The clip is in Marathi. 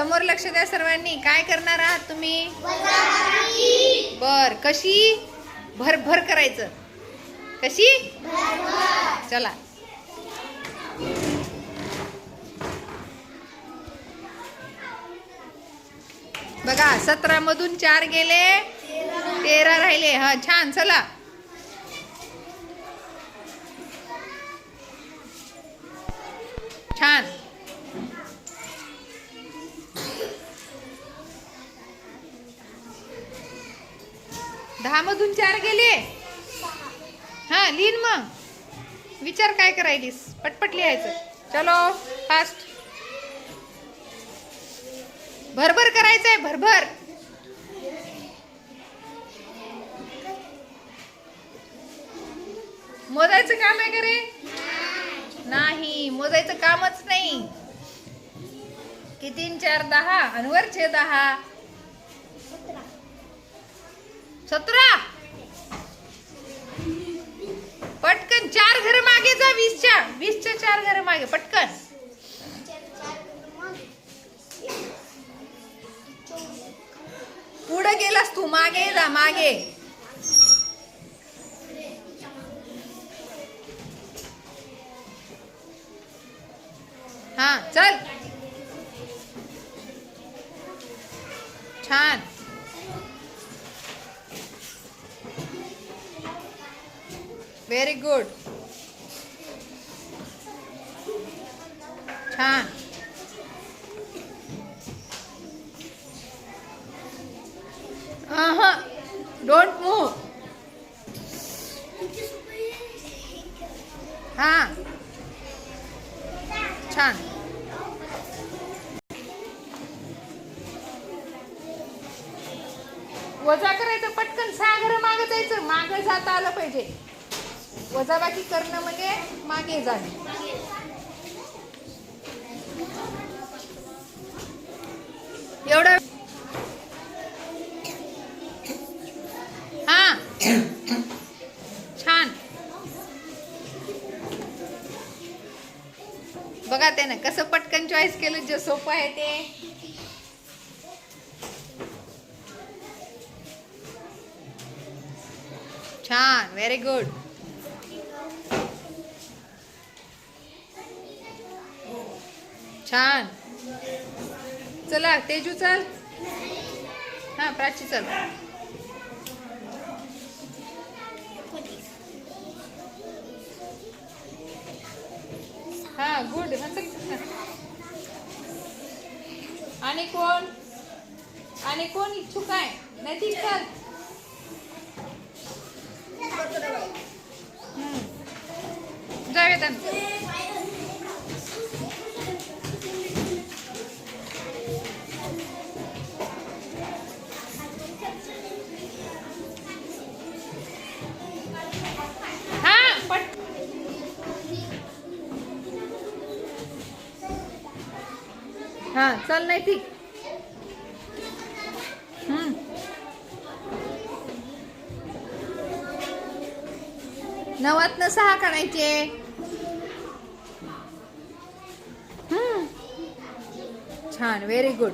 समोर लक्ष द्या सर्वांनी. काय करणार आहात तुम्ही? बर कशी? भर भर करायचं. कशी? चला. बघा सतरा मधून चार गेले तेरा राहिले. हा छान चला. छान. दहा मधून चार गेले. हा लिहिन मग. विचार काय करायलीस? पटपट लिहायचं. चलो फास्ट भरभर करायचंय भरभर. मोजायचं काम आहे का रे? नाही मोजायचं कामच नाही. कितीन चार दहा? आणि वरचे दहा. सतरा. पटकन चार घर मागे जा वीसच्या. वीसच्या चार घर मागे पटकन. पुढे गेलास तू मागे जा मागे. हा चल. छान. व्हेरी गुड छान डोंट मूव हा छान वजा करायचं पटकन सहा घर जायचं. माग जाता आलं पाहिजे. वजाबाकी करणं म्हणजे मागे जाणे. एवढं हा. छान. बघा त्याने कसं पटकन चॉईस केलं जे सोपं आहे ते. छान व्हेरी गुड छान. चला तेजू चल. हा प्राची चल. हा गुड हा चल. आणि कोण? आणि कोण इच्छुक आहे? नैतिक चल. हम्म. हा चल नाही ठीक हम्म. सहा काढायचे. छान व्हेरी गुड